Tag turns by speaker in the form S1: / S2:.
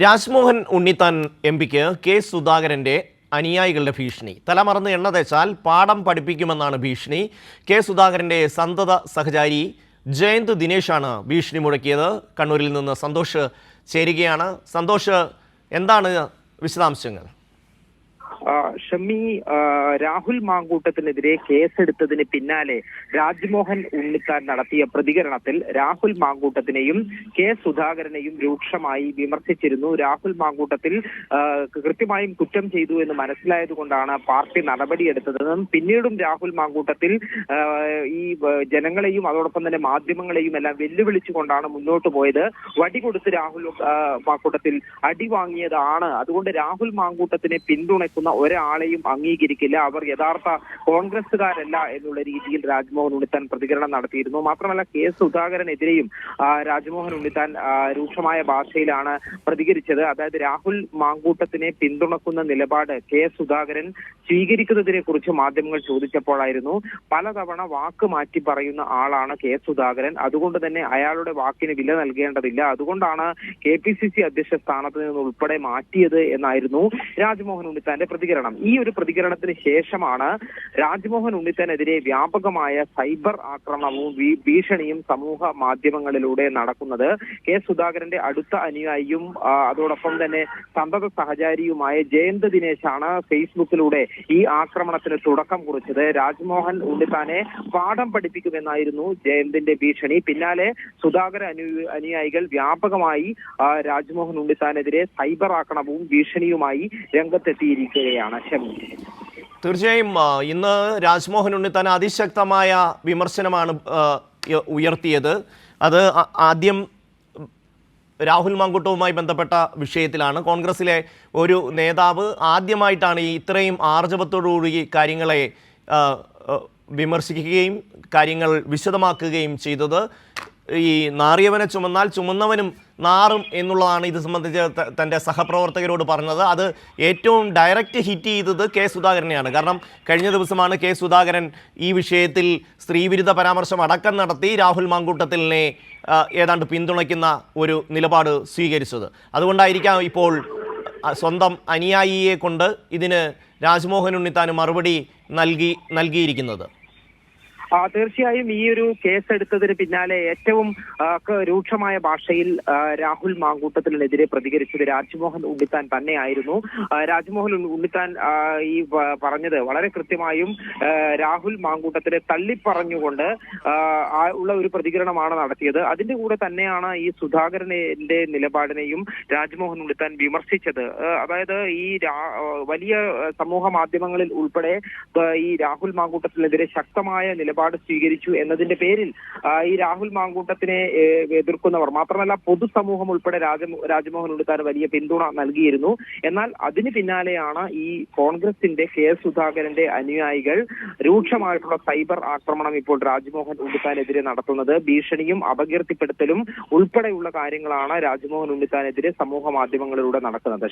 S1: Rajmohan Unnithan M പിക്ക് K സുധാകരന്റെ അനുയായികളുടെ ഭീഷണി. തലമറന്ന് എണ്ണ തേച്ചാൽ പാഠം പഠിപ്പിക്കുമെന്നാണ് ഭീഷണി. കെ സുധാകരന്റെ സന്തത സഹചാരി ജയന്ത് ദിനേശാണ് ഭീഷണി മുഴക്കിയത്. കണ്ണൂരിൽ നിന്ന് സന്തോഷ് ചേരുകയാണ്. സന്തോഷ് എന്താണ് വിശദാംശങ്ങൾ?
S2: ഷമി രാഹുൽ മാങ്കൂട്ടത്തിനെതിരെ കേസെടുത്തതിന് പിന്നാലെ രാജ്മോഹൻ ഉണ്ണിത്താൻ നടത്തിയ പ്രതികരണത്തിൽ രാഹുൽ മാങ്കൂട്ടത്തിനെയും കെ സുധാകരനെയും രൂക്ഷമായി വിമർശിച്ചിരുന്നു. രാഹുൽ മാങ്കൂട്ടത്തിൽ കൃത്യമായും കുറ്റം ചെയ്തു എന്ന് മനസ്സിലായതുകൊണ്ടാണ് പാർട്ടി നടപടിയെടുത്തതെന്നും പിന്നീടും രാഹുൽ മാങ്കൂട്ടത്തിൽ ഈ ജനങ്ങളെയും അതോടൊപ്പം തന്നെ മാധ്യമങ്ങളെയും എല്ലാം വെല്ലുവിളിച്ചുകൊണ്ടാണ് മുന്നോട്ട് പോയത്. വടി കൊടുത്ത് രാഹുൽ മാങ്കൂട്ടത്തിൽ അടി വാങ്ങിയതാണ്. അതുകൊണ്ട് രാഹുൽ മാങ്കൂട്ടത്തിനെ പിന്തുണയ്ക്കുന്ന ഒരാളെയും അംഗീകരിക്കില്ല. അവർ യഥാർത്ഥ കോൺഗ്രസുകാരല്ല എന്നുള്ള രീതിയിൽ രാജ്മോഹൻ ഉണ്ണിത്താൻ പ്രതികരണം നടത്തിയിരുന്നു. മാത്രമല്ല കെ സുധാകരനെതിരെയും രാജ്മോഹൻ ഉണ്ണിത്താൻ രൂക്ഷമായ ഭാഷയിലാണ് പ്രതികരിച്ചത്. അതായത് രാഹുൽ മാങ്കൂട്ടത്തിനെ പിന്തുണക്കുന്ന നിലപാട് കെ സുധാകരൻ സ്വീകരിക്കുന്നതിനെ കുറിച്ച് മാധ്യമങ്ങൾ ചോദിച്ചപ്പോഴായിരുന്നു. പലതവണ വാക്ക് മാറ്റി പറയുന്ന ആളാണ് കെ സുധാകരൻ. അതുകൊണ്ട് തന്നെ അയാളുടെ വാക്കിന് വില നൽകേണ്ടതില്ല. അതുകൊണ്ടാണ് കെ പി സി സി അധ്യക്ഷ സ്ഥാനത്ത് നിന്ന് ഉൾപ്പെടെ മാറ്റിയത് എന്നായിരുന്നു രാജ്മോഹൻ ഉണ്ണിത്താന്റെ പ്രതികരണം. ഈ ഒരു പ്രതികരണത്തിന് ശേഷമാണ് രാജ്മോഹൻ ഉണ്ണിത്തനെതിരെ വ്യാപകമായ സൈബർ ആക്രമണവും ഭീഷണിയും സമൂഹ മാധ്യമങ്ങളിലൂടെ നടക്കുന്നത്. കെ സുധാകരന്റെ അടുത്ത അനുയായിയും അതോടൊപ്പം തന്നെ സന്തത സഹചാരിയുമായ ജയന്ത് ദിനേശാണ് ഫേസ്ബുക്കിലൂടെ ഈ ആക്രമണത്തിന് തുടക്കം കുറിച്ചത്. രാജ്മോഹൻ ഉണ്ണിത്താനെ പാഠം പഠിപ്പിക്കുമെന്നായിരുന്നു ജയന്തിന്റെ ഭീഷണി. പിന്നാലെ സുധാകര അനു അനുയായികൾ വ്യാപകമായി രാജ്മോഹൻ ഉണ്ണിത്താനെതിരെ സൈബർ ആക്രമണവും ഭീഷണിയുമായി രംഗത്തെത്തിയിരിക്കുകയാണ്. ഷമി
S1: തീർച്ചയായും ആ, ഇന്ന് രാജ്മോഹൻ ഉണ്ണിത്താൻ അതിശക്തമായ വിമർശനമാണ് ഉയർത്തിയത്. അത് ആദ്യം രാഹുൽ മാങ്കുട്ടവുമായി ബന്ധപ്പെട്ട വിഷയത്തിലാണ്. കോൺഗ്രസിലെ ഒരു നേതാവ് ആദ്യമായിട്ടാണ് ഈ ഇത്രയും ആർജവത്തോടുകൂടി കാര്യങ്ങളെ വിമർശിക്കുകയും കാര്യങ്ങൾ വിശദമാക്കുകയും ചെയ്തത്. ഈ നാറിയവനെ ചുമന്നാൽ ചുമന്നവനും നാറും എന്നുള്ളതാണ് ഇത് സംബന്ധിച്ച് തന്റെ സഹപ്രവർത്തകരോട് പറഞ്ഞത്. അത് ഏറ്റവും ഡയറക്റ്റ് ഹിറ്റ് ചെയ്തത് കെ സുധാകരനെയാണ്. കാരണം കഴിഞ്ഞ ദിവസമാണ് കെ സുധാകരൻ ഈ വിഷയത്തിൽ സ്ത്രീവിരുദ്ധ പരാമർശം അടക്കം നടത്തി രാഹുൽ മാങ്കൂട്ടത്തിലിനെ ഏതാണ്ട് പിന്തുണയ്ക്കുന്ന ഒരു നിലപാട് സ്വീകരിച്ചത്. അതുകൊണ്ടായിരിക്കാം ഇപ്പോൾ സ്വന്തം അനുയായിയെ കൊണ്ട് ഇതിന് രാജ്മോഹൻ ഉണ്ണിത്താൻ മറുപടി നൽകി നൽകിയിരിക്കുന്നത്.
S2: തീർച്ചയായും ഈ ഒരു കേസ് എടുത്തതിന് പിന്നാലെ ഏറ്റവും രൂക്ഷമായ ഭാഷയിൽ രാഹുൽ മാങ്കൂട്ടത്തിനെതിരെ പ്രതികരിച്ചത് രാജ്മോഹൻ ഉണ്ണിത്താൻ തന്നെയായിരുന്നു. രാജ്മോഹൻ ഉണ്ണിത്താൻ ഈ പറഞ്ഞത് വളരെ കൃത്യമായും രാഹുൽ മാങ്കൂട്ടത്തിനെ തള്ളിപ്പറഞ്ഞുകൊണ്ട് ഉള്ള ഒരു പ്രതികരണമാണ് നടത്തിയത്. അതിന്റെ കൂടെ തന്നെയാണ് ഈ സുധാകരന്റെ നിലപാടിനെയും രാജ്മോഹൻ ഉണ്ണിത്താൻ വിമർശിച്ചത്. അതായത് ഈ വലിയ സമൂഹ മാധ്യമങ്ങളിൽ ഉൾപ്പെടെ ഈ രാഹുൽ മാങ്കൂട്ടത്തിനെതിരെ ശക്തമായ നിലപാട് സ്വീകരിച്ചു എന്നതിന്റെ പേരിൽ ഈ രാഹുൽ മാങ്കൂട്ടത്തിനെ എതിർക്കുന്നവർ മാത്രമല്ല പൊതുസമൂഹം ഉൾപ്പെടെ രാജ രാജ്മോഹൻ ഉൾക്കാർ വലിയ പിന്തുണ നൽകിയിരുന്നു. എന്നാൽ അതിന് പിന്നാലെയാണ് ഈ കോൺഗ്രസിന്റെ കെ എസ് സുധാകരന്റെ അനുയായികൾ രൂക്ഷമായിട്ടുള്ള സൈബർ ആക്രമണം ഇപ്പോൾ രാജ്മോഹൻ ഉണ്ണിത്താനെതിരെ നടത്തുന്നത്. ഭീഷണിയും അപകീർത്തിപ്പെടുത്തലും ഉൾപ്പെടെയുള്ള കാര്യങ്ങളാണ് രാജ്മോഹൻ ഉണ്ണിത്താനെതിരെ സമൂഹ മാധ്യമങ്ങളിലൂടെ നടക്കുന്നത്.